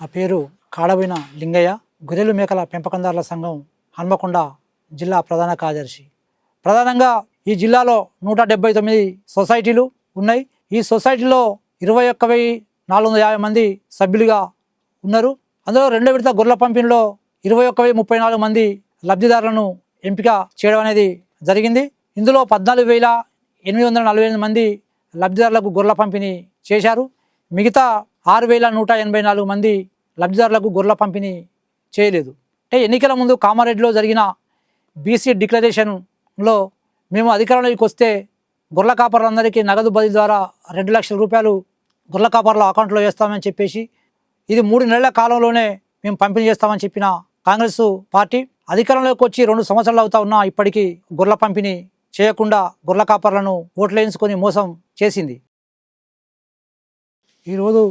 నా పేరు కాడబోయిన లింగయ్య. గొర్రెలు మేకల పెంపకందారుల సంఘం హన్మకొండ జిల్లా ప్రధాన కార్యదర్శి. ప్రధానంగా ఈ జిల్లాలో నూట డెబ్బై తొమ్మిది సొసైటీలు ఉన్నాయి. ఈ సొసైటీలో ఇరవై ఒక్క వెయ్యి నాలుగు వందల యాభై మంది సభ్యులుగా ఉన్నారు. అందులో రెండో విడత గొర్రెల పంపిణీలో ఇరవై ఒక్క వెయ్యి ముప్పై నాలుగు మంది లబ్ధిదారులను ఎంపిక చేయడం అనేది జరిగింది. ఇందులో పద్నాలుగు వేల ఎనిమిది వందల నలభై ఎనిమిది మంది లబ్ధిదారులకు గొర్రెల పంపిణీ చేశారు. మిగతా ఆరు వేల నూట ఎనభై నాలుగు మంది లబ్ధిదారులకు గొర్రెల పంపిణీ చేయలేదు. అంటే ఎన్నికల ముందు కామారెడ్డిలో జరిగిన బీసీ డిక్లరేషన్లో మేము అధికారంలోకి వస్తే గొర్రెల కాపర్లందరికీ నగదు బదిలీ ద్వారా రెండు లక్షల రూపాయలు గొర్రెల కాపర్ల అకౌంట్లో వేస్తామని చెప్పేసి ఇది మూడు నెలల కాలంలోనే మేము పంపిణీ చేస్తామని చెప్పిన కాంగ్రెస్ పార్టీ అధికారంలోకి వచ్చి రెండు సంవత్సరాలు అవుతా ఉన్నా ఇప్పటికీ గొర్రెల పంపిణీ చేయకుండా గొర్రెల కాపర్లను ఓట్లేయించుకొని మోసం చేసింది. ఈరోజు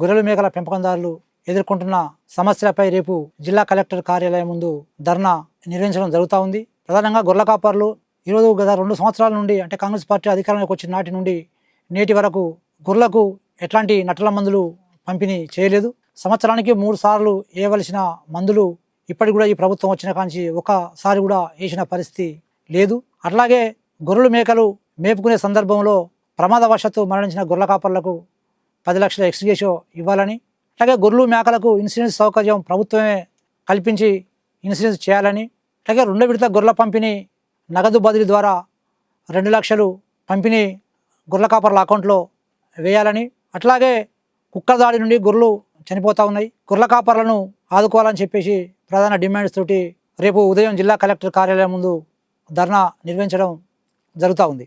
గొర్రెల మేకల పెంపకందారులు ఎదుర్కొంటున్న సమస్యలపై రేపు జిల్లా కలెక్టర్ కార్యాలయం ముందు ధర్నా నిర్వహించడం జరుగుతూ ఉంది. ప్రధానంగా గొర్రెల కాపర్లు ఈరోజు గత రెండు సంవత్సరాల నుండి అంటే కాంగ్రెస్ పార్టీ అధికారంలోకి వచ్చిన నాటి నుండి నేటి వరకు గొర్రెలకు ఎట్లాంటి నటల మందులు పంపిణీ చేయలేదు. సంవత్సరానికి మూడు సార్లు వేయవలసిన మందులు ఇప్పటికి కూడా ఈ ప్రభుత్వం వచ్చిన కాంచి ఒకసారి కూడా వేసిన పరిస్థితి లేదు. అట్లాగే గొర్రెలు మేకలు మేపుకునే సందర్భంలో ప్రమాదవశాత్తు మరణించిన గొర్రెల కాపర్లకు పది లక్షల ఎక్స్గ్రేషో ఇవ్వాలని అలాగే గొర్రెలు మేకలకు ఇన్సూరెన్స్ సౌకర్యం ప్రభుత్వమే కల్పించి ఇన్సూరెన్స్ చేయాలని అలాగే రెండో విడత గొర్రెల పంపిణీ నగదు బదిలీ ద్వారా రెండు లక్షలు పంపిణీ గొర్రెల కాపర్ల అకౌంట్లో వేయాలని అట్లాగే కుక్క దాడి నుండి గొర్రెలు చనిపోతూ ఉన్నాయి. గొర్రెల కాపర్లను ఆదుకోవాలని చెప్పేసి ప్రధాన డిమాండ్స్ తోటి రేపు ఉదయం జిల్లా కలెక్టర్ కార్యాలయం ముందు ధర్నా నిర్వహించడం జరుగుతూ ఉంది.